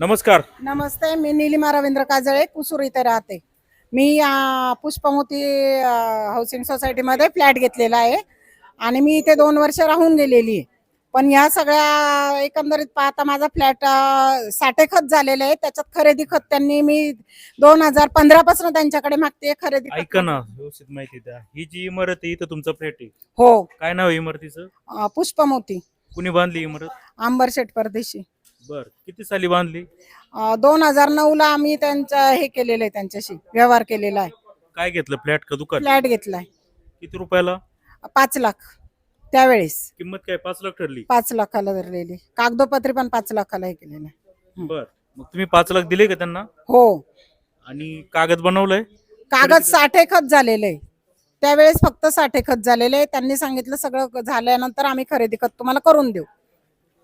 नमस्कार. नमस्ते मी निलिमा रवींद्र काजळे कुसूर इथे राहते. मी अं, पुष्पमोती अं, हाऊसिंग सोसायटीमध्ये फ्लॅट घेतलेला आहे. आणि मी इथे दोन वर्ष राहून गेलेली आहे. पण ह्या सगळ्या एकंदरीत पाहता माझा फ्लॅट अं, साठेखत झालेलं आहे. त्याच्यात खरेदी खत त्यांनी मी दोन हजार पंधरा पासून त्यांच्याकडे मागते खरेदी खत. ऐका ना व्यवस्थित माहिती द्या. ही जी इमारत आहे इथं तुमचा फ्लॅट आहे. हो. काय नाव आहे इमारतीचं? अं, पुष्पमोती कुणी बांधली इमारत? आंबरशेठ परदेशी. बर. किती साली बांधली? दोन हजार नऊ ला आम्ही त्यांचं हे केलेलं आहे त्यांच्याशी व्यवहार केलेला आहे. काय घेतलं? फ्लॅट का दुकान? फ्लॅट घेतलाय. किती रुपयाला? पाच लाख त्यावेळेस. किंमत काय? पाच लाख ठरली. पाच लाखाला धरलेली. कागदोपत्री पण पाच लाखाला हे केलेलं आहे. बर. मग तुम्ही पाच लाख दिले का त्यांना? हो. आणि कागद बनवलंय? कागद साठे खत झालेलं. आहे त्यावेळेस फक्त साठे खत झालेले. आहे त्यांनी सांगितलं सगळं झाल्यानंतर आम्ही खरेदी खत तुम्हाला करून देऊ.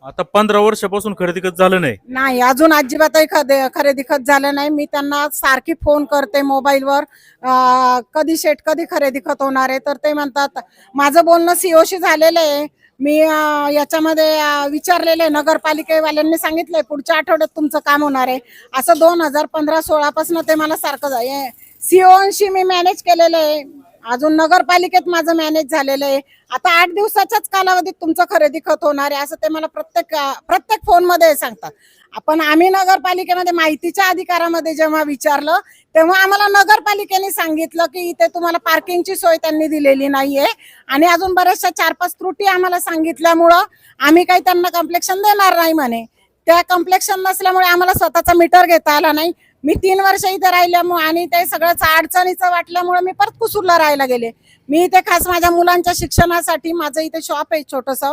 आता पंधरा वर्षापासून खरेदी खत झालं नाही. नाही अजून अजिबातही खदे- खरेदी खत झालं नाही. मी त्यांना सारखी फोन करते मोबाईलवर. अं, कधी शेट कधी खरेदी खत होणार आहे. तर ते म्हणतात माझं बोलणं सीओशी झालेलं आहे. मी अं, याच्यामध्ये अं, विचारलेलं आहे. नगरपालिकेवाल्यांनी सांगितलंय पुढच्या आठवड्यात तुमचं काम होणार आहे. असं दोन हजार पंधरा सोळा पासून ते मला सारखं सीओशी मी मॅनेज केलेलं आहे. अजून नगरपालिकेत माझं मॅनेज झालेलं आहे. आता आठ दिवसाच्याच कालावधीत तुमचं खरेदी खत होणार आहे असं ते मला प्रत्येक प्रत्येक फोनमध्ये सांगतात. आपण आम्ही नगरपालिकेमध्ये माहितीच्या अधिकारामध्ये जेव्हा विचारलं तेव्हा आम्हाला नगरपालिकेने सांगितलं की इथे तुम्हाला पार्किंगची सोय त्यांनी दिलेली नाहीये. आणि अजून बऱ्याचशा चार पाच त्रुटी आम्हाला सांगितल्यामुळं आम्ही काही त्यांना कम्प्लेक्शन देणार नाही म्हणे. त्या कम्प्लेक्शन नसल्यामुळे आम्हाला स्वतःचा मीटर घेता आला नाही. मी तीन वर्ष इथे राहिल्यामुळे आणि ते सगळंच अडचणीचं वाटल्यामुळे मी परत कुसूरला राहायला गेले. मी इथे खास माझ्या मुलांच्या शिक्षणासाठी माझं इथे शॉप आहे छोटस.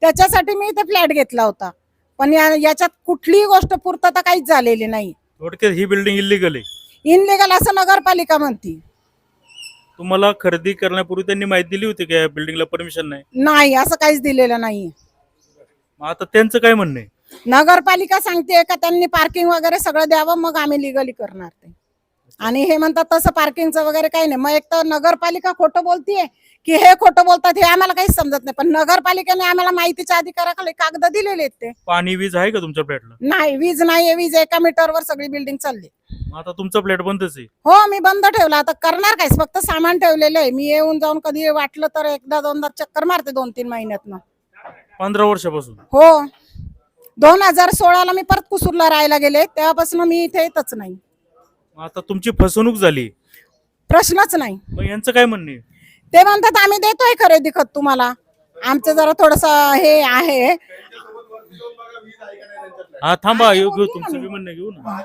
त्याच्यासाठी मी इथे फ्लॅट घेतला होता. पण या- याच्यात कुठलीही गोष्ट पूर्तता काहीच झालेली नाही. थोडक्यात ही बिल्डिंग इलिगल आहे. इनलिगल असं नगरपालिका म्हणती. तुम्हाला खरेदी करण्यापूर्वी त्यांनी माहिती दिली होती का या बिल्डिंगला परमिशन नाही? नाही असं काहीच दिलेलं मग आता त्यांचं काय म्हणणं आहे? नगरपालिका सांगते का त्यांनी पार्किंग वगैरे सगळं द्यावं मग आम्ही लिगली करणार ते. आणि हे म्हणतात तसं पार्किंगचं वगैरे काही नाही. मग एक तर नगरपालिका खोटं बोलतीये की हे खोटं बोलतात हे आम्हाला काहीच समजत नाही. पण नगरपालिकेने आम्हाला माहितीच्या अधिकाराखाली कागद दिलेले आहेत ते. पाणी वीज आहे का तुमच्या फ्लॅटला नाही वीज नाहीये. वीज एका मीटरवर सगळी बिल्डिंग चालली. मग आता तुमचा फ्लॅट बंदच आहे. हो मी बंद ठेवला. आता करणार काय फक्त सामान ठेवलेलं आहे. मी येऊन जाऊन कधी वाटलं तर एकदा दोनदा चक्कर मारते दोन तीन महिन्यातनं. पंधरा वर्षापासून. हो. दोन हजार सोळाला मी परत कुसूरला राहायला गेले. तेव्हापासून मी इथे येतच नाही. आता तुमची फसवणूक झाली. प्रश्नच नाही. मग यांचं काय म्हणणे ते म्हणतात आम्ही देतोय खरेदी खत तुम्हाला. आमचं जरा थोडस हे आहे. हा थांबा येऊ घेऊ तुमचं बी म्हणणं घेऊ ना.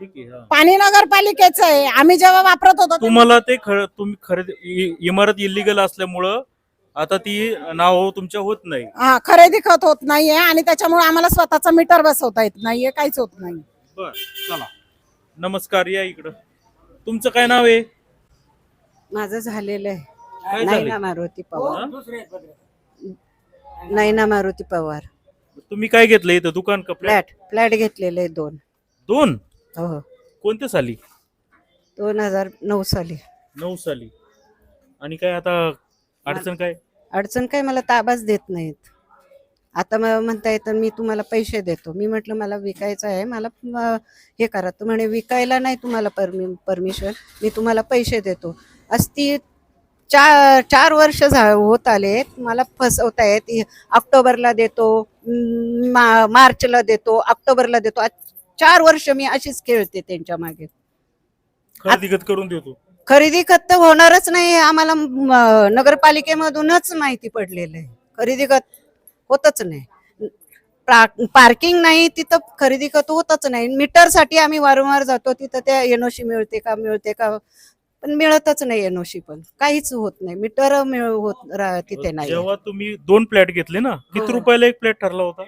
ठीक आहे हा. पाणी नगरपालिकेचं आहे. आम्ही जेव्हा वापरत होतो तुम्हाला ते खर तुम्ही खरेदी इ- इमारत इलिगल असल्यामुळं आता ती नाव तुमच्या होत नाही. हा खरेदी खत होत नाहीये आणि त्याच्यामुळे आम्हाला स्वतःचा मीटर बसवता येत नाहीये काहीच होत नाही. बर चला. नमस्कार या इकडं. तुमचं काय नाव आहे? माझं झालेलं आहे. नाही झालंय? ना मारुती पवार. हा? नाही ना मारुती पवार. तुम्ही काय घेतलं इथं दुकान का फ्लॅट? फ्लॅट फ्लॅट घेतलेले आहे दोन. दोन? हो. कोणत्या साली? दोन हजार नऊ साली. नऊ साली. आणि काय आता अडचण काय? अडचण काय मला ताबाच देत नाहीत. आता मला म्हणता येतं मी तुम्हाला पैसे देतो. मी म्हटलं मला विकायचं आहे मला हे करा. तू म्हणे विकायला नाही तुम्हाला परमि परमिशन मी तुम्हाला पैसे देतो. असती चार चार वर्ष झा होत आले मला फसवतायत येत. ऑक्टोबरला देतो मा मार्चला देतो ऑक्टोबरला देतो. चार वर्ष मी अशीच खेळते त्यांच्या मागे. करून देतो. खरेदी खत तर होणारच नाही हे आम्हाला म, नगरपालिकेमधूनच माहिती पडलेलं आहे. खरेदी खत होतच नाही. पार्किंग नाही तिथं खरेदी खत होतच नाही. मीटरसाठी आम्ही वारंवार जातो तिथं त्या एनओशी मिळते का मिळते का? पण मिळतच नाही एनओशी पण. काहीच होत नाही. मीटर मिळ होत रा- तिथे नाही. जेव्हा तुम्ही दोन फ्लॅट घेतले ना किती हो. रुपयाला एक फ्लॅट ठरला होता?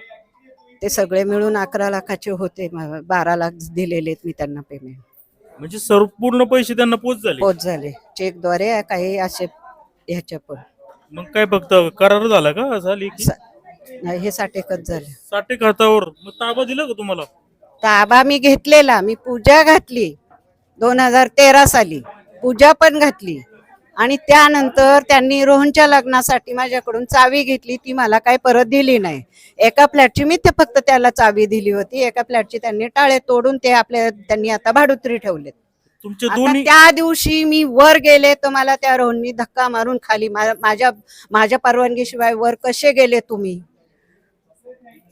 ते सगळे मिळून अकरा लाखाचे होते म- बारा लाख दिलेले मी त्यांना पेमेंट म्हणजे सर्व पूर्ण पैसे त्यांना पोच झाले. पोच झाले. चेकद्वारे काही असे ह्याच्या पण मग काय फक्त करार झाला का? झाली की? सा- नाही, हे साठेकच झाले. साठे खातावर मग ताबा दिला का तुम्हाला? ताबा मी घेतलेला. मी पूजा घातली. दोन हजार तेरा साली. पूजा पण घातली. आणि त्यानंतर त्यांनी रोहनच्या लग्नासाठी माझ्याकडून चावी घेतली. ती मला काही परत दिली नाही. एका फ्लॅटची मी ते फक्त त्याला चावी दिली होती. एका फ्लॅटची त्यांनी टाळे तोडून ते आपल्या त्यांनी आता भाडुत्री ठेवलेत. तुमचे आता दोन्ही त्या दिवशी मी वर गेले तर मला त्या रोहननी धक्का मारून खाली माझ्या माझ्या परवानगीशिवाय वर कसे गेले तुम्ही?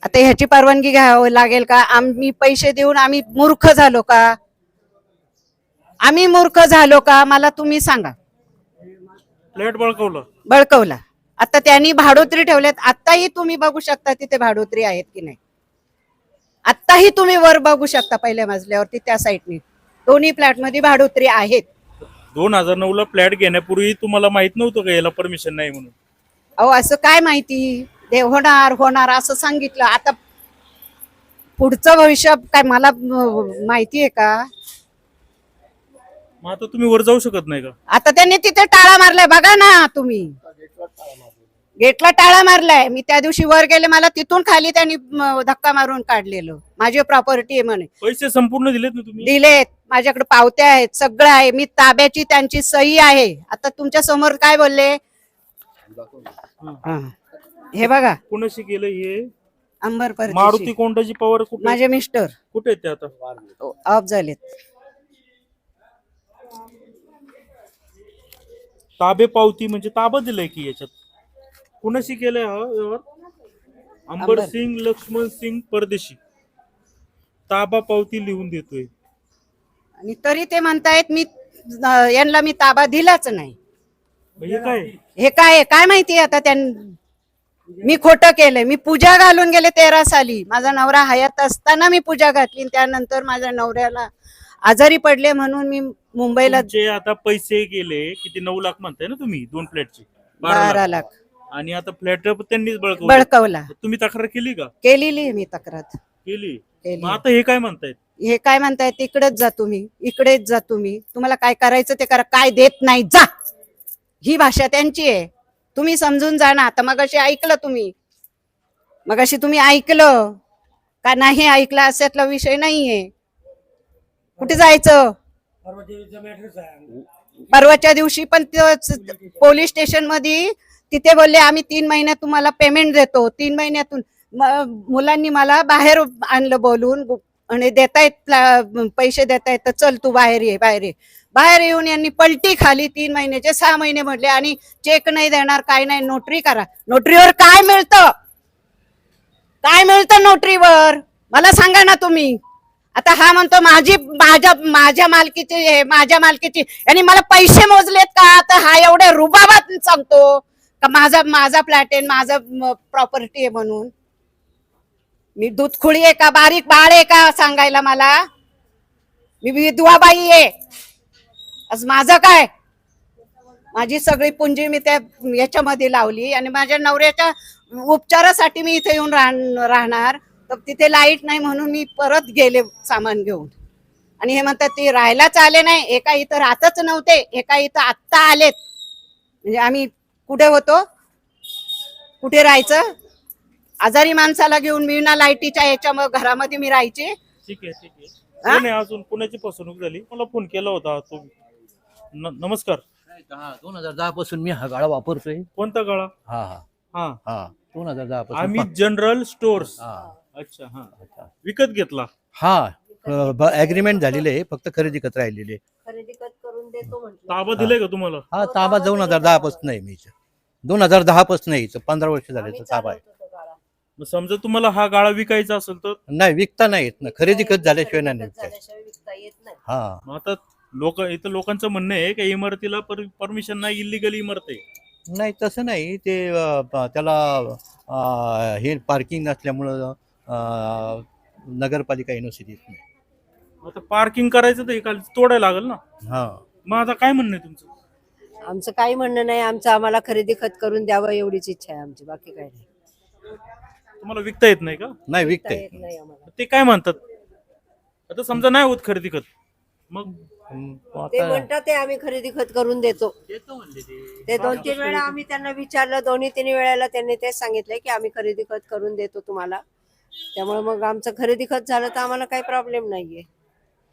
आता ह्याची परवानगी घ्यावं लागेल का? आम्ही पैसे देऊन आम्ही मूर्ख झालो का? आम्ही मूर्ख झालो का? मला तुम्ही सांगा. फ्लॅट बळकवलं. बळकवला. आता त्यांनी भाडोत्री ठेवल्यात. आत्ताही तुम्ही बघू शकता तिथे भाडोत्री आहेत की नाही. आत्ताही तुम्ही वर बघू शकता पहिल्या मजल्यावरती त्या साईडनी. दोन्ही फ्लॅटमध्ये भाडोत्री आहेत. दोन हजार नऊ ला फ्लॅट घेण्यापूर्वी तुम्हाला माहीत नव्हतं का याला परमिशन नाही म्हणून? अहो असं काय माहिती? ते होणार होणार असं सांगितलं. आता पुढचं भविष्य काय मला माहिती आहे का? मग आता तुम्ही वर जाऊ शकत नाही का? आता त्यांनी तिथे टाळा मारलाय बघा ना तुम्ही. गेटला टाळा मारलाय. मी त्या दिवशी वर गेले मला तिथून खाली त्यांनी म, धक्का मारून काढलेलं. माझी प्रॉपर्टी आहे म्हणे. पैसे संपूर्ण दिलेत ना तुम्ही? दिलेत. माझ्याकडे पावत्या आहेत सगळं आहे. मी ताब्याची त्यांची सही आहे. आता तुमच्यासमोर काय बोलले? हा. हे बघा. कुणाशी केलं हे? अंबर मारुती. कोंडाची पवार कुठे? माझे मिस्टर कुठे आहेत ते आता? ऑफ झालेत. ताबे पावती म्हणजे ताबा दिलाय की याच्यात? कुणाशी केलंय हा व्यवहार? अंबर. सिंग लक्ष्मण सिंग परदेशी. ताबा पावती लिहून देतोय. आणि तरी ते म्हणतायत मी यांना मी ताबा दिलाच नाही. म्हणजे काय? हे काय? काय माहिती आता त्यां मी खोटं केलंय. मी पूजा घालून गेले तेरा साली. माझा नवरा हयात असताना मी पूजा घातली त्यानंतर माझ्या नवऱ्याला आजारी पडले म्हणून मी मुंबईला तुमचे आता पैसे गेले किती नऊ लाख म्हणताय ना तुम्ही दोन फ्लॅटचे. बारा लाख. आणि आता फ्लॅट त्यांनीच बळकवलं. बळकवला. तुम्ही तक्रार केली का? केलेली मी तक्रार. केली. केली. मग आता हे काय म्हणतायत? हे काय म्हणताय इकडेच जा तुम्ही. इकडेच जा तुम्ही. तुम्हाला काय करायचं ते करा. काय देत नाही जा. ही भाषा त्यांची आहे. तुम्ही समजून जा ना. आता मग ऐकलं तुम्ही. मग तुम्ही ऐकलं. का नाही ऐकलं? अशातला विषय नाहीये. कुठे जायचं? परवाच्या दिवशी पण पोलीस स्टेशनमध्ये तिथे बोलले आम्ही तीन महिन्यात तुम्हाला पेमेंट देतो. तीन महिन्यातून मुलांनी मला बाहेर आणलं बोलून आणि देतायत पैसे देतायत तर चल तू बाहेर ये बाहेर ये. बाहेर येऊन यांनी पलटी खाली तीन महिन्याचे सहा महिने म्हटले आणि चेक नाही देणार काय नाही नोटरी करा. नोटरीवर काय मिळतं? काय मिळतं नोटरीवर? मला सांगा ना तुम्ही. आता हा म्हणतो माझी माझ्या माझ्या मालकीची माझ्या मालकीची. आणि मला पैसे मोजलेत का? तर हा एवढ्या रुबाबात सांगतो. का माझा माझा फ्लॅट आहे माझा प्रॉपर्टी आहे म्हणून. मी दूधखुळी आहे का? बारीक बाळ आहे का? सांगायला मला. मी विधवाबाई आहे. आज माझं काय? माझी सगळी पुंजी मी त्या याच्यामध्ये लावली आणि माझ्या नवऱ्याच्या उपचारासाठी मी इथे येऊन राहण- राहणार. तर तिथे लाइट नाही म्हणून मी परत गेले सामान घेऊन. आणि हे म्हणतात ते राहायलाच आले नाही. एका इथं राहतच नव्हते. एका इथं आत्ता आलेत. म्हणजे आम्ही कुठे होतो? कुठे राहायचं? आजारी माणसाला घेऊन मी ना लाईटीच्या याच्या मग घरामध्ये मी राहायचे. ठीक आहे ठीक आहे. हा? कोण आहे अजून? कोणाची फसवणूक झाली. मला फोन केला होता तो न- नमस्कार. हा दोन हजार दहा पासून मी हा गाळा वापरतोय. कोणता गळा? हा हा. हा. हा दोन हजार दहा पासून आम्ही जनरल स्टोर्स हा. अच्छा हा. अच्छा. विकत घेतला? हा अग्रीमेंट झालेले आहे फक्त खरेदी करत राहिलेले खरेदी करून देतो म्हटलं. ताबा दिलाय का तुम्हाला? हा ताबा दोन हजार दहा पासून आहे मी इथं. दोन हजार दहा पासून आहे इथं. पंधरा वर्ष झाले ताबा आहे. मग समजा तुम्हाला हा गाळा विकायचा असेल तर? नाही विकता नाही येत ना. खरेदी करत झाल्याशिवाय नाही विकता येत. हा. मग आता लोक इथं लोकांचं म्हणणं आहे की इमारतीला परमिशन नाही इलिगल इमारत आहे. नाही तसं नाही. ते अं, प- त्याला अं, हे पार्किंग नसल्यामुळं नगरपालिका नाही. आता पार्किंग करायचं तर खाली तोडायला लागेल ना? हा. मग आता काय म्हणणं आहे तुमचं? आमचं काही म्हणणं नाही आमचं आम्हाला खरेदी खत करून द्यावं एवढीच इच्छा आहे आमची बाकी काही नाही. तुम्हाला विकता येत नाही का? नाही विकता येत नाही आम्हाला. ते काय म्हणतात? आता समजा नाही होत खरेदी खत. मग? नाही. ते आता म्हणतात ते आम्ही खरेदी खत करून देतो. ते दोन तीन वेळा आम्ही त्यांना विचारलं दोन्ही तीन वेळेला त्यांनी तेच सांगितलंय की आम्ही खरेदी खत करून देतो तुम्हाला. त्यामुळे मग आमचं खरेदी खत झालं तर आम्हाला काही प्रॉब्लेम नाहीये.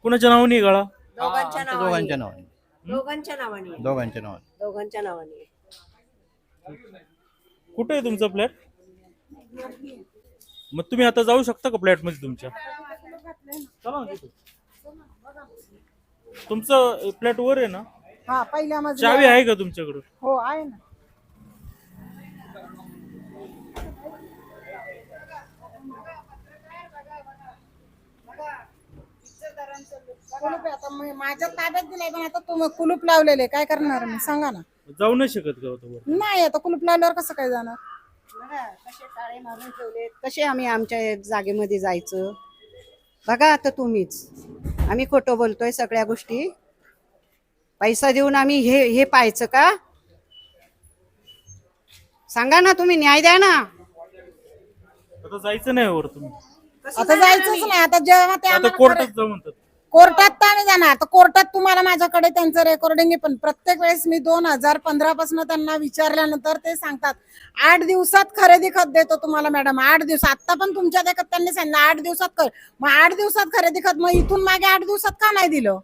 कुणाच्या नावाने गाळा दोघांच्या नावाने दोघांच्या नावाने दोघांच्या नावाने आहे. दोघांच्या नावाने दोघांच्या नावाने आहे. कुठे आहे तुमचा फ्लॅट? मग तुम्ही आता जाऊ शकता का फ्लॅटमध्ये तुमच्या? चला ना तिथे. तुमचं फ्लॅट वर आहे ना? हा पहिल्या चावी आहे का तुमच्याकडे? हो आहे ना. कुलूप आहे. आता मी माझ्या ताब्यात दिलाय पण आता तुम्ही कुलूप लावलेले. काय करणार मी? सांगा ना. जाऊ नाही शकत का आता वर नाही आता कुलूप लावल्यावर कसं काय जाणार? बघा कसे टाळे मारून ठेवलेत कसे आम्ही आमच्या जागेमध्ये जायचं? बघा आता तुम्हीच. आम्ही खोटं बोलतोय सगळ्या गोष्टी. पैसा देऊन आम्ही हे हे पाहायचं का? सांगा ना तुम्ही न्याय द्या ना. आता जायचं नाही वर तुम्ही आता जायचंच नाही. आता जेव्हा ते आता आम्हाला कोर्टात जाऊ म्हणतात. कोर्टात तर आम्ही जाणार. तर कोर्टात तुम्हाला माझ्याकडे त्यांचं रेकॉर्डिंग आहे. पण प्रत्येक वेळेस मी दोन हजार पंधरा पासून त्यांना विचारल्यानंतर ते सांगतात. आठ दिवसात खरेदी खत देतो तुम्हाला मॅडम आठ दिवस. आता पण तुमच्या देखत त्यांनी सांगितलं आठ दिवसात कर. मग आठ दिवसात खरेदी खत मग इथून मागे आठ दिवसात का नाही दिलं?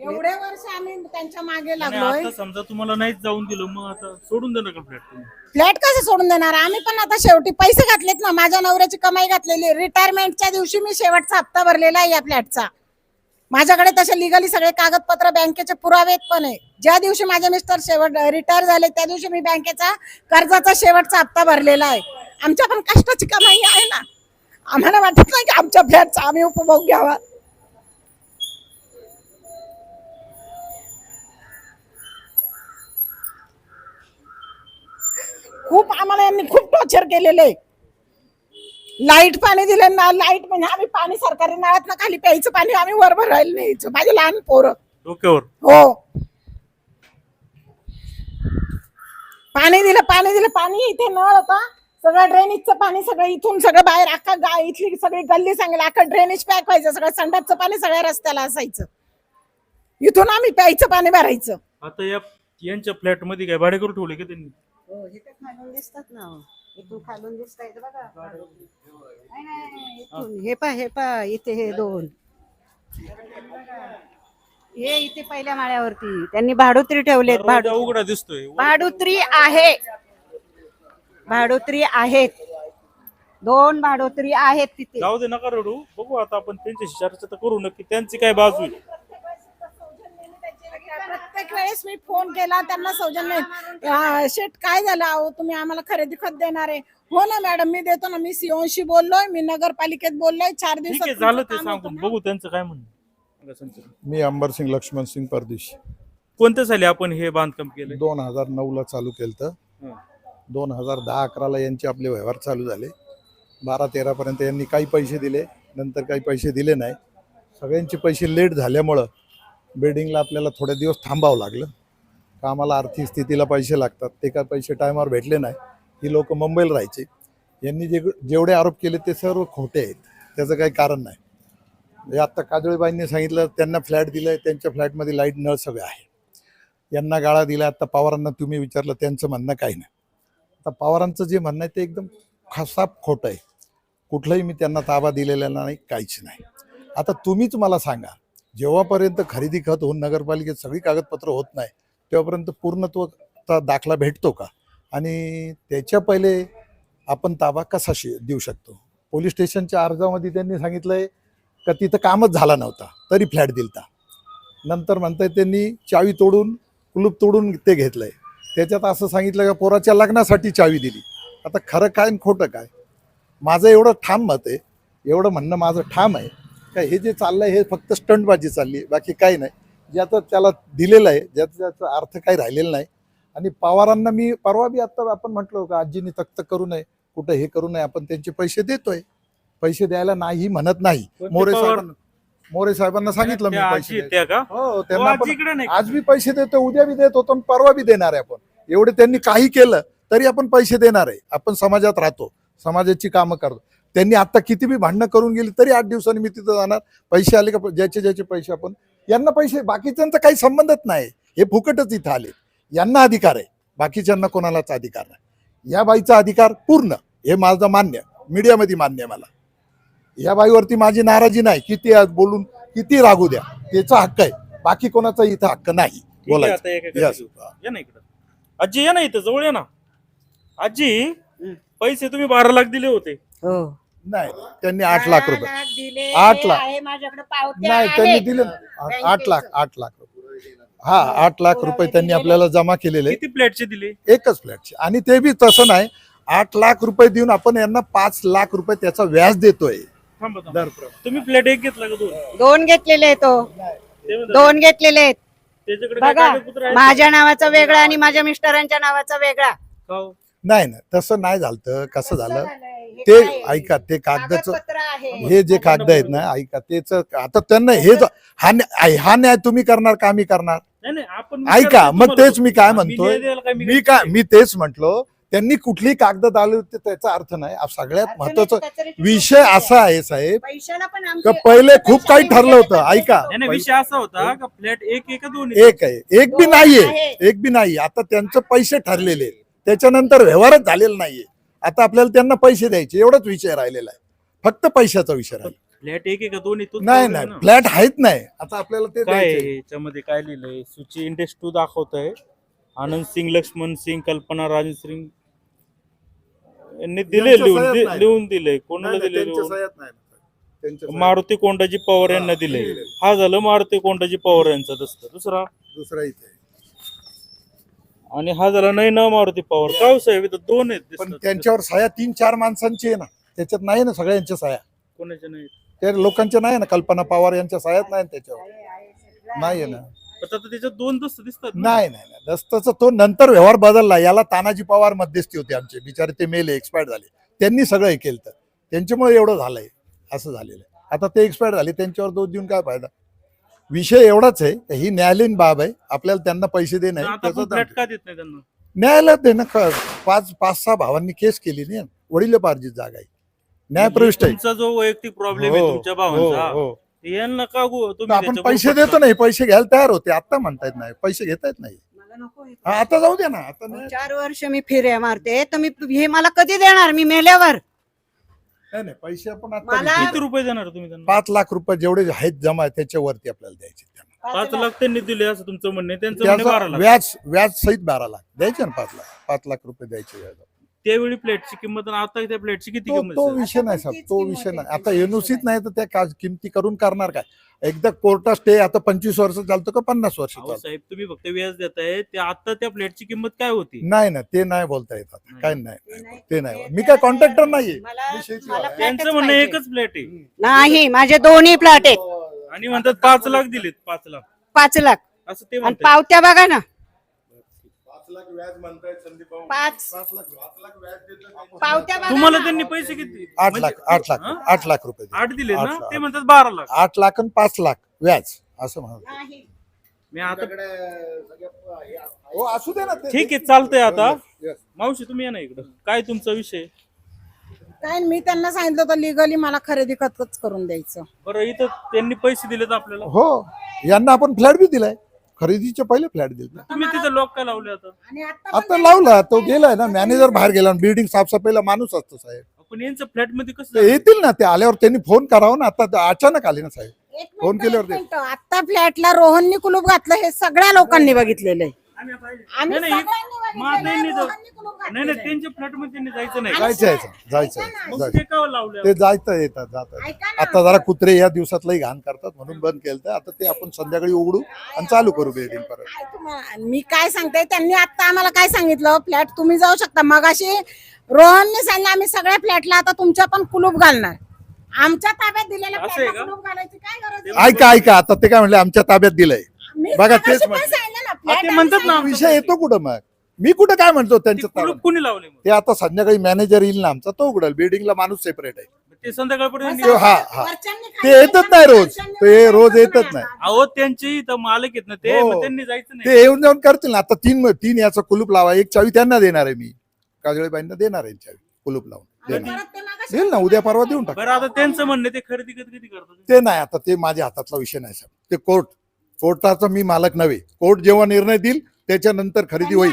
एवढे वर्ष आम्ही त्यांच्या मागे लागलोय. आता समजा तुम्हाला नाहीच जाऊन दिलं मग आता सोडून देणार का फ्लॅट तुम्ही? फ्लॅट कसं सोडून देणार? आम्ही पण आता शेवटी पैसे घातलेत ना. माझ्या नवऱ्याची कमाई घातलेली. रिटायरमेंटच्या दिवशी मी शेवटचा हप्ता भरलेला आहे या फ्लॅटचा माझ्याकडे तसे लिगली सगळे कागदपत्र बँकेचे पुरावेत पण आहे ज्या दिवशी माझे मिस्टर शेवट रिटायर झाले त्या दिवशी मी बँकेचा कर्जाचा शेवटचा हप्ता भरलेला आहे. आमच्या पण कष्टाची कमाई आहे ना. आम्हाला वाटत नाही की आमच्या फ्लॅटचा आम्ही उपभोग घ्यावा. खूप आम्हाला यांनी खूप टॉर्चर केलेलं. आहे लाइट पाणी दिलं ना लाइट म्हणजे आम्ही पाणी सरकारी नळात ना खाली प्यायचं पाणी आम्ही वर भरायला न्यायचं माझे लहान पोरं. डोक्यावर. हो. पाणी दिलं पाणी दिलं. पाणी इथे नळ होता. सगळं ड्रेनेजचं पाणी सगळं इथून सगळं बाहेर अख्खा गा इथली सगळी गल्ली सांगेल. अख्खा ड्रेनेज पॅक व्हायचं सगळं संडासचं पाणी सगळ्या रस्त्याला असायचं. इथून आम्ही प्यायचं पाणी भरायचं. आता या यांच्या फ्लॅटमध्ये काय भाडे करून ठेवले का त्यांनी? हो हे तर खालून दिसतात ना. हो. इथून खालून दिसत बघा. नाही, नाही, इथून. हे पा हे पा इथे हे दोन. हे इथे पहिल्या माळ्यावरती. त्यांनी भाडोत्री ठेवलेत. भाडू उघडा दिसतोय. भाडोत्री आहे. भाडोत्री आहेत. दोन भाडोत्री आहेत तिथे. जाऊ दे नका रडू. बघू आता आपण त्यांच्याशी चर्चा तर करू नक्की. त्यांची काय बाजू आहे? प्रत्येक वेळेस मी फोन केला त्यांना सौजन्य शेठ काय झालं अहो? तुम्ही आम्हाला खरेदी खत देणार आहे. हो ना मॅडम मी देतो ना. मी सीओशी बोललोय मी नगरपालिकेत बोललोय. चार ठीक दिवसात आहे झालं ते तुमचं काम होतं सांगून ना. बघू त्यांचं काय म्हणणं सांगा. मी अंबर सिंग लक्ष्मण सिंग परदेशी. कोणत्या साली आपण हे बांधकाम केलंय? दोन हजार नऊला चालू केलं हं. दोन हजार दहा अकराला यांचे आपले व्यवहार चालू झाले. बारा तेरापर्यंत यांनी काही पैसे दिले. नंतर काही पैसे दिले नाही. सगळ्यांचे पैसे लेट झाल्यामुळं बिल्डिंगला आपल्याला थोडे दिवस थांबावं लागलं. का आम्हाला आर्थिक स्थितीला पैसे लागतात. ते काय पैसे टायमावर भेटले नाही. ही लोक मुंबईला राहायचे. यांनी जे जेवढे आरोप केले ते सर्व खोटे आहेत. त्याचं काही कारण नाही. म्हणजे आत्ता काजोळीबाईंनी सांगितलं त्यांना फ्लॅट दिलं त्यांच्या फ्लॅटमध्ये लाइट नळ सगळं आहे. यांना गाळा दिला आत्ता पवारांना तुम्ही विचारलं त्यांचं म्हणणं काही नाही. आता पवारांचं जे म्हणणं आहे ते एकदम खसाप खोटं आहे. कुठलंही मी त्यांना ताबा दिलेला नाही काहीच नाही. आता तुम्हीच मला सांगा जेव्हापर्यंत खरेदी खत होऊन नगरपालिकेत सगळी कागदपत्र होत नाही तेव्हापर्यंत पूर्णत्वचा दाखला भेटतो का? आणि त्याच्या पहिले आपण ताबा कसा शे देऊ शकतो? पोलीस स्टेशनच्या अर्जामध्ये त्यांनी सांगितलंय का तिथं कामच झाला नव्हता तरी फ्लॅट दिलता. नंतर म्हणताय त्यांनी चावी तोडून कुलूप तोडून ते घेतलंय. त्याच्यात असं सांगितलं का पोराच्या लग्नासाठी चावी दिली. आता खरं काय आणि खोटं काय? माझं एवढं ठाम मत आहे एवढं म्हणणं माझं ठाम आहे. का हे जे चाललंय हे फक्त स्टंटबाजी चालली बाकी काही नाही. ज्याचं त्याला दिलेलं आहे ज्याचा त्याचा अर्थ काही राहिलेला नाही. आणि पवारांना मी परवा बी आता आपण म्हटलो का आजीनी तक्त करू नये कुठं हे करू नये आपण त्यांचे पैसे देतोय. पैसे द्यायला नाही म्हणत नाही. मोरे साहेबांना मोरे साहेबांना सांगितलं मी पैसे हो हो, त्यांना आजी नाही. आज बी पैसे देतो उद्या बी देत होतो परवा बी देणार आहे आपण. एवढे त्यांनी काही केलं तरी आपण पैसे देणार आहे. आपण समाजात राहतो समाजाची कामं करतो. त्यांनी आता किती बी भांडणं करून गेली तरी आठ दिवसांनी मी तिथं जाणार. पैसे आले का? ज्याचे ज्याचे पैसे आपण यांना पैसे बाकीच्यांचा काही संबंधच नाही. हे फुकटच इथं आले. यांना अधिकार आहे. बाकीच्यांना कोणालाच अधिकार नाही. या बाईचा अधिकार पूर्ण. हे माझं मान्य मीडियामध्ये मान्य आहे मला. या बाईवरती माझी नाराजी नाही. किती आज बोलून किती रागू द्या. त्याचा हक्क आहे. बाकी कोणाचा इथं हक्क नाही. बोलायचं. आजी या ना इथं. जवळ या ना. आजी. पैसे तुम्ही बारा लाख दिले होते. हो. नाही त्यांनी आठ लाख रुपये. दिले? आठ लाख. आहे माझ्याकडे पावत्या नाही त्यांनी. दिले. आठ लाख आठ लाख रुपये. हा आठ लाख रुपये त्यांनी आपल्याला जमा केलेले किती प्लेटचे दिले? एकच फ्लॅटचे आणि ते बी तसं नाही. आठ लाख रुपये देऊन आपण यांना पाच लाख रुपये त्याचा व्याज देतोय. तुम्ही प्लेट एक घेतला का दोन? दोन घेतलेले आहेत ते. दोन घेतलेले आहेत. बघा? माझ्या नावाचा वेगळा आणि माझ्या मिस्टरांच्या नावाचा वेगळा? नाही ना तसं नाही झालं कसं झालं? हे ते? ऐका ते कागदाचं कागदपत्र आहे. हे जे कागद आहेत ना ऐका तेच आता त्यांना हे ज- हा न्याय हा न्याय तुम्ही करणार का मी करणार? नाही नाही आपण ऐका मग. तेच मी काय म्हणतोय मी काय मी तेच म्हंटलो त्यांनी कुठली कागद आली होती त्याचा अर्थ नाही. सगळ्यात महत्वाचं विषय असा आहे साहेब पहिले खूप काही ठरलं होतं. ऐका. नाही. नाही विषय असा होता का फ्लॅट एक एक दोन एक आहे. एक बी नाहीये. एक बी नाही. आता त्यांचे पैसे ठरलेले आहेत. त्याच्यानंतर व्यवहारच झालेला नाहीये. आता आपल्याला त्यांना पैसे द्यायचे एवढाच विषय राहिलेला आहे. फक्त पैशाचा विषय राहिला. फ्लॅट एक एक दोन तोच नाही नाही आहे ना. फ्लॅट आहेत नाही. आता आपल्याला ते काय आहे द्यायचे. याच्यामध्ये काय लिहिलंय? सुची इंडेक्स टू दाखवत आहे आनंद सिंग लक्ष्मण सिंग कल्पना राजन सिंग. यांनी दिले यांच्या लिहून सह्यात दि- नाही. लिहून दिले कोणाला नाही, दिले त्यांच्या लिहून? सह्यात नाही. ना. त्यांच्या सह्यात. मारुती कोंडाजी पवार यांना दिले हा झालं मारुती कोंडाजी पवार यांचा दस्त दुसरा? दुसरा इथे. आणि हा झाला नाही ना मारुती पवार. का हो साहेब इथं दोन आहेत पण दिसतात. त्यांच्यावर सह्या तीन चार माणसांची आहे ना. त्याच्यात नाही ना सगळ्यांच्या सह्या कोणाच्या नाही? त्या लोकांच्या नाही ना कल्पना पवार यांच्या सह्यात नाही ना त्याच्यावर. नाही आहे ना. पण आता त्याच्यात दोन दस्त दिसतात ना. नाही नाही नाही. दस्तचा तो नंतर व्यवहार बदलला. याला तानाजी पवार मध्यस्थी होते आमचे. बिचारे ते मेले एक्सपायर झाले. त्यांनी सगळं हे केलं त्यांच्यामुळे एवढं झालंय. असं झालेलं आहे. आता ते एक्सपायर झाले. त्यांच्यावर दोष देऊन काय फायदा? विषय एवढाच आहे. की ही न्यायालयीन बाब आहे. आपल्याला त्यांना पैसे दे नाही आता आपण फ्लॅट का देत नाही त्यांना. न्यायालयात आहे ना क- पाच पाच सहा भावांनी केस केली नाही. वडील जागा आहे. न्यायप्रविष्ट आहे. तुमचा जो वैयक्तिक प्रॉब्लेम आहे हो, तुमच्या हो, भावांचा हो. यांना का आपण पैसे देतो नाही. पैसे घ्यायला तयार होते. आता म्हणता येत नाही. पैसे घेता येत नाही. मला नको आता जाऊ दे ना. आता चार वर्ष मी फिर्या मारते. तर मी हे मला कधी देणार? मी मेल्यावर. नाही, नाही, पैसे आपण आता मला-. किती रुपये देणार तुम्ही त्यांना? पाच लाख रुपये जेवढे आहेत जमा त्याच्यावरती आपल्याला द्यायचे त्यांना. पाच लाख. त्यांनी दिले असं तुमचं म्हणणं आहे. त्यांचं म्हणणं बारा त्याचा लाख. व्याज व्याज सहित बारा लाख. द्यायचे ना पाच लाख? पाच लाख रुपये द्यायचे व्याज त्यावेळी प्लेटची किंमत आणि आता त्या प्लेटची किती तो किंमत तो आहे? विषय नाही साहेब तो विषय नाही. आता एनओसीत नाही तर त्या का- किमती करून करणार काय? एकदा कोर्टात स्टे आता पंचवीस वर्ष चालतो का पन्नास वर्ष अहो चालतो? साहेब तुम्ही फक्त व्याज देताय ते आता त्या प्लेटची किंमत काय होती? नाही ना ते नाही बोलता येत आता. नाही. काय नाही नाही, ते नाही मी काय कॉन्ट्रॅक्टर नाहीये. मी शेती त्यांचं म्हणणं. एकच प्लेट आहे. नाही माझे दोन्ही प्लॉट आहेत. आणि म्हणतात पाच लाख दिलेत पाच लाख. पाच लाख. असं ते आणि म्हणतात. पावत्या बघा ना. पाच लाख व्याज म्हणतायत संदीप भाऊ. पाच पाच लाख पाच लाख व्याज देतो. पावत्या बघा तुम्हाला ना. त्यांनी पैसे किती आठ म्हणजे- लाख आठ लाख हा? आठ लाख रुपये दिले. आठ दिले आठ ना लाख. ते म्हणतात बारा लाख आठ लाख आणि पाच लाख व्याज असं म्हणत नाही. मी आता हो असू दे ना ते. ठीक आहे चालतंय आता Yes. मावशी तुम्ही या ना इकडं काय तुमचा विषय काय मी त्यांना सांगितलं होतं लिगली मला खरेदी खतच करून द्यायचं बरं इथं त्यांनी पैसे दिलेत आपल्याला हो यांना आपण फ्लॅट बी दिलाय खरेदीचे पहिले फ्लॅट दिले. तुम्ही तिथं लोक काय लावले आता? आणि आता आता लावला तो गेलाय ना मॅनेजर बाहेर गेला बिल्डिंग साफसफाईला माणूस असतो साहेब. आपण यांचं फ्लॅटमध्ये कसं ते येतील ना ते आल्यावर त्यांनी फोन करावा ना आता ते अचानक आले ना साहेब. फोन केल्यावर ते-. आता फ्लॅटला रोहननी कुलूप घातलं हे सगळ्या लोकांनी बघितलेलं आहे. आम्ही आता- आम्ही नाही, नाही, सगळ्यांनी बघितलेलं मग आता आहे, यांनी तर- रोहननी कुलूप नाही नाही घातलेलं आहे. त्यांच्या फ्लॅटमध्ये त्यांनी जायचं नाही. जायचं आहे जायचं आहे, मग जायचं. ते का लावले ते जायचं येतात जातात. ना. आता जरा कुत्रे या दिवसातलाही घाण करतात म्हणून बंद केलं आता ते आपण संध्याकाळी उघडू आणि चालू करू बिल्डिंग परत. काय मी काय सांगते त्यांनी आता आम्हाला काय सांगितलं? फ्लॅट तुम्ही जाऊ शकता. मग अशी रोहनने सांगितलं आम्ही सगळ्या फ्लॅटला आता तुमच्या पण कुलूप घालणार. आमच्या ताब्यात दिलेल्या असं आहे फ्लॅटला का? कुलूप घालायची काय गरज आहे? ऐका ऐका. आता ते काय म्हणले आमच्या ताब्यात दिलंय. मी बघा, मगाशी तेच पण म्हटलं. हा, ते म्हणतात ना. विषय येतो कुठं मग? मी कुठं काय म्हणतो ते त्यांच्या कुलूप? कुणी लावले ते आता संध्याकाळी मॅनेजर येईल ना आमचा तो उघडेल. बिल्डिंगला माणूस सेपरेट आहे. ते संध्याकाळपर्यंत ते- हा हा. ते येतच नाही रोज. ते रोज येतच नाही. अहो त्यांचे इथं मालक आहेत ना ते हो. मग त्यांनी जायचं ते नाही येऊन जाऊन करतील ना. आता तीन तीन याचा कुलूप लावा एक चावी त्यांना देणार आहे मी. काजळीबाईंना देणार आहे चावी कुलूप लावून. देणार. ते देईल ना उद्या परवा देऊन टाक. बरं आता त्यांचं म्हणणं ते खरेदी कधी कधी करतात? ते नाही आता ते माझ्या हातातला विषय नाही साहेब. ते कोर्ट कोर्टाचा मी मालक नव्हे. कोर्ट जेव्हा निर्णय देईल त्याच्यानंतर खरेदी होईल.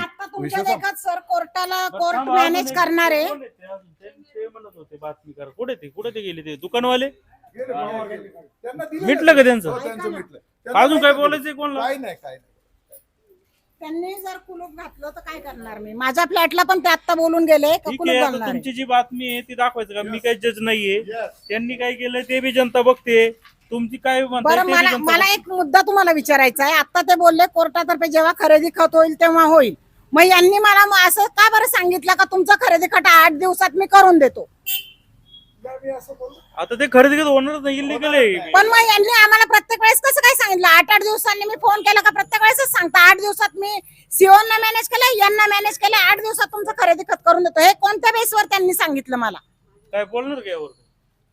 सर कोर्टाला कोर्ट मॅनेज करणार. आहे कोण ते? अजून? ते- ते म्हणत होते बातमी करा कुठे ते? कुठे ते गेले ते? दुकानवाले? मिटलं का त्यांचं? हो, त्यांचं मिटलं. त्यांना अजून काय माहिती बोलायचंय कोणाला? काय नाही काय नाही. त्यांनी जर कुलूप घातलं तर काय करणार मी? माझ्या फ्लॅटला पण ते आता बोलून गेले का ठीक कुलूप आहे आता घालणार आहे? तुमची जी बातमी आहे ती दाखवायचं का? मी काही जज नाहीये. त्यांनी काय केलं? ते बी जनता बघते. तुमची काय म्हणताय? बरं ते बी मला एक मुद्दा तुम्हाला विचारायचा आहे. आता ते बोलले कोर्टातर्फे जेव्हा खरेदी खत होईल तेव्हा होईल. मग यांनी मला मग असं का बरं सांगितलं का तुमचं खरेदी खत आठ दिवसात मी करून देतो? मी असं बोललो. आता ते खरेदी करत होणारच नाही इलिगल आहे पण मग यांनी आम्हाला प्रत्येक वेळेस कसं काय सांगितलं? आठ आठ दिवसांनी मी फोन केला का प्रत्येक वेळेसच सांगता? आठ दिवसात मी सीओना मॅनेज केलं यांना मॅनेज केलं आठ दिवसात तुमचं खरेदी खत करून देतो. हे कोणत्या बेसवर त्यांनी सांगितलं मला? काय बोलणार का यावर?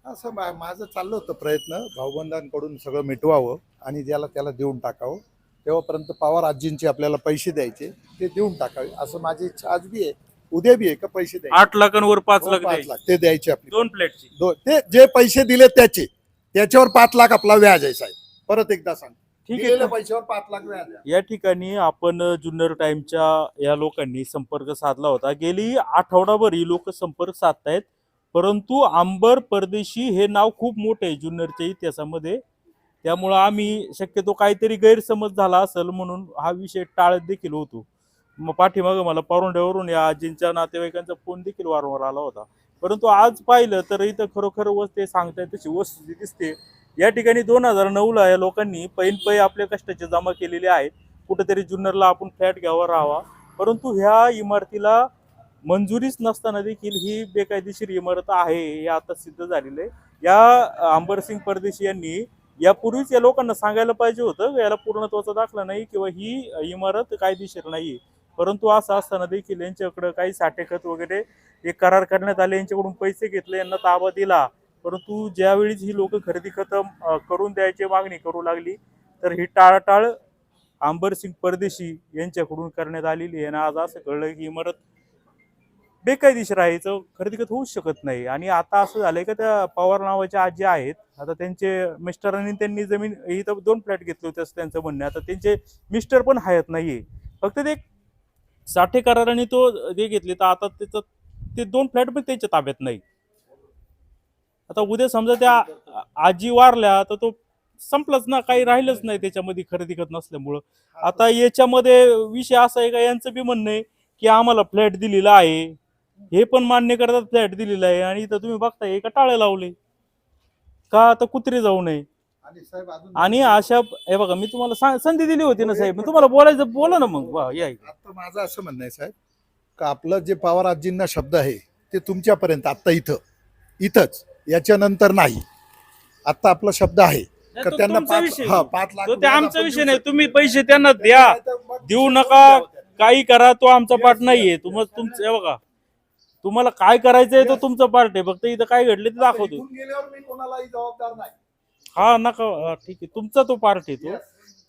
असं मा- माझं चाललं होतं प्रयत्न. भाऊबंधांकडून सगळं मिटवावं आणि ज्याला त्याला देऊन टाकावं. तेव्हापर्यंत पवार आजींचे आपल्याला पैसे द्यायचे ते देऊन टाकावे. असं माझी इच्छा आज बी आहे. उद्या बी आहे का पैसे द्यायचे? आठ लाखांवर पाच हो, लाख पाच द्यायचे. लाख ते द्यायचे आपले. दोन प्लेटची. दो- ते जे पैसे दिले त्याचे. त्याच्यावर पाच लाख आपला व्याज आहे साहेब. परत एकदा सांग. ठीक दिलेल्या आहे पैशावर पाच लाख व्याज आहे. या ठिकाणी आपण जुन्नर टाइमच्या या लोकांनी संपर्क साधला होता. गेली आठवडाभर ही लोक संपर्क साधतायत. परंतु आंबर परदेशी हे नाव खूप मोठे आहे जुन्नरच्या इतिहासामध्ये. त्यामुळं आम्ही शक्यतो काहीतरी गैरसमज झाला असेल म्हणून हा विषय टाळत देखील होतो. मग पाठीमागं मला पारोंड्यावरून या आजींच्या नातेवाईकांचा फोन देखील वारंवार आला होता. परंतु आज पाहिलं तर इथं खरोखर वस्ते सांगताय सांगतायत तशी वस्तू दिसते या ठिकाणी दोन हजार नऊला या लोकांनी पैन पै आपल्या कष्टाचे जमा केलेले आहेत. कुठेतरी जुन्नरला आपण फ्लॅट घ्यावा राहावा. परंतु ह्या इमारतीला मंजुरीच नसताना देखील ही बेकायदेशीर इमारत आहे हे आता सिद्ध झालेलं आहे. या अंबरसिंग परदेशी यांनी यापूर्वीच या लोकांना सांगायला पाहिजे होतं याला पूर्णत्वाचा दाखला नाही किंवा ही इमारत कायदेशीर नाही परंतु असं असताना देखील यांच्याकडं काही साठेखत वगैरे एक करार करण्यात आले यांच्याकडून पैसे घेतले यांना ताबा दिला. परंतु ज्यावेळीच ही लोक खरेदी खतम करून द्यायची मागणी करू लागली तर ही टाळाटाळ आंबरसिंग परदेशी यांच्याकडून करण्यात आलेली आहे. आणि आज असं कळलं की इमारत बेकायदेशीर आहे याचं खरेदी खत होऊच शकत नाही. आणि आता असं झालंय का त्या पवार नावाच्या आजी आहेत. आता त्यांचे मिस्टरांनी त्यांनी जमीन इथं दोन फ्लॅट घेतले होते असं त्यांचं म्हणणं आता त्यांचे मिस्टर पण हयात नाहीये. फक्त ते साठे कराराने तो जे घेतले तर आता त्याचं ते दोन फ्लॅट पण त्यांच्या ताब्यात नाही. आता उद्या समजा त्या आजी वारल्या तर तो संपलाच ना काही राहिलंच नाही त्याच्यामध्ये खरेदी करत नसल्यामुळं. आता याच्यामध्ये विषय असा आहे का यांचं बी म्हणणं आहे की आम्हाला फ्लॅट दिलेला आहे. हे पण मान्य करतात फ्लॅट दिलेला आहे आणि इथं तुम्ही बघताय एका टाळ्या लावले. का आता कुत्रे जाऊ नये? आणि साहेब अजून आणि अशा हे बघा मी तुम्हाला संधी दिली होती ना साहेब. मी तुम्हाला बोलायचं बोला ना मग. वा या इकडे. आता माझं असं म्हणणं आहे साहेब का आपलं जे पवार आजींना शब्द आहे ते तुमच्यापर्यंत आत्ता इथं. इथंच. याच्यानंतर नाही. आत्ता आपला शब्द आहे. नाही, का तो त्यांना तुमचा पाच विषय. हा पाच लाख तो ते रुपये आमचा आपण विषय देऊ नाही. तुम्ही पैसे त्यांना द्या. देऊ नका. काही करा तो आमचा पार्ट नाहीये. तुम्हाला तुमचं हे बघा. तुम्हाला काय करायचंय तो तुमचा पार्ट आहे. फक्त इथं काय घडले ते. दाखवतो. इथून गेल्यावर मी कोणालाही जबाबदार नाही. हा नका हा, ठीक आहे. तुमचा तो पार्ट आहे तो.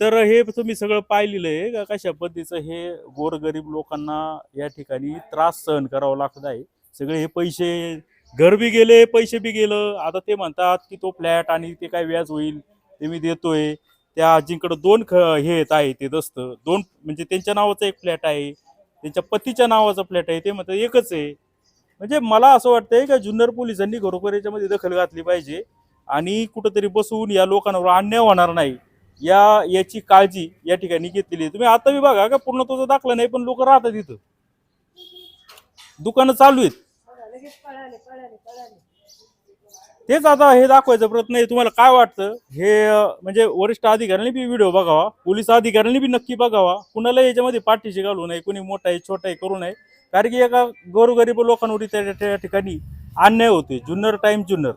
तर हे तुम्ही सगळं पाहिलेलं आहे. का कशा पद्धतीचं हे गोरगरीब लोकांना या ठिकाणी त्रास सहन करावा लागत आहे. सगळे हे पैसे घर बी गेले पैसे बी गेलं. आता ते म्हणतात की तो फ्लॅट आणि ते काय व्याज होईल ते मी देतोय. त्या आजींकडे दोन ख हे येत आहे ते दस्त. दोन म्हणजे त्यांच्या नावाचा एक फ्लॅट आहे. त्यांच्या पतीच्या नावाचा फ्लॅट आहे. ते म्हणतात एकच आहे. म्हणजे मला असं वाटतंय का जुन्नर पोलिसांनी घरोघर याच्यामध्ये दखल घातली पाहिजे आणि कुठंतरी बसवून या लोकांवर अन्याय होणार नाही. या याची काळजी या ठिकाणी घेतलेली आहे. तुम्ही आता बी बघा का पूर्ण तुझं दाखला नाही पण लोक राहतात इथं. दुकानं चालू आहेत. तेच आता हे दाखवायचा प्रयत्न आहे. तुम्हाला काय वाटतं? हे म्हणजे वरिष्ठ अधिकाऱ्यांनी बी व्हिडिओ बघावा. पोलीस अधिकाऱ्यांनी बी नक्की बघावा. कुणाला याच्यामध्ये पाठीशी घालू नये. कोणी मोठा आहे छोटा आहे करू नये. कारण की एका गोरगरीब लोकांवर त्या त्या ठिकाणी अन्याय होतोय. जुन्नर टाइम जुन्नर.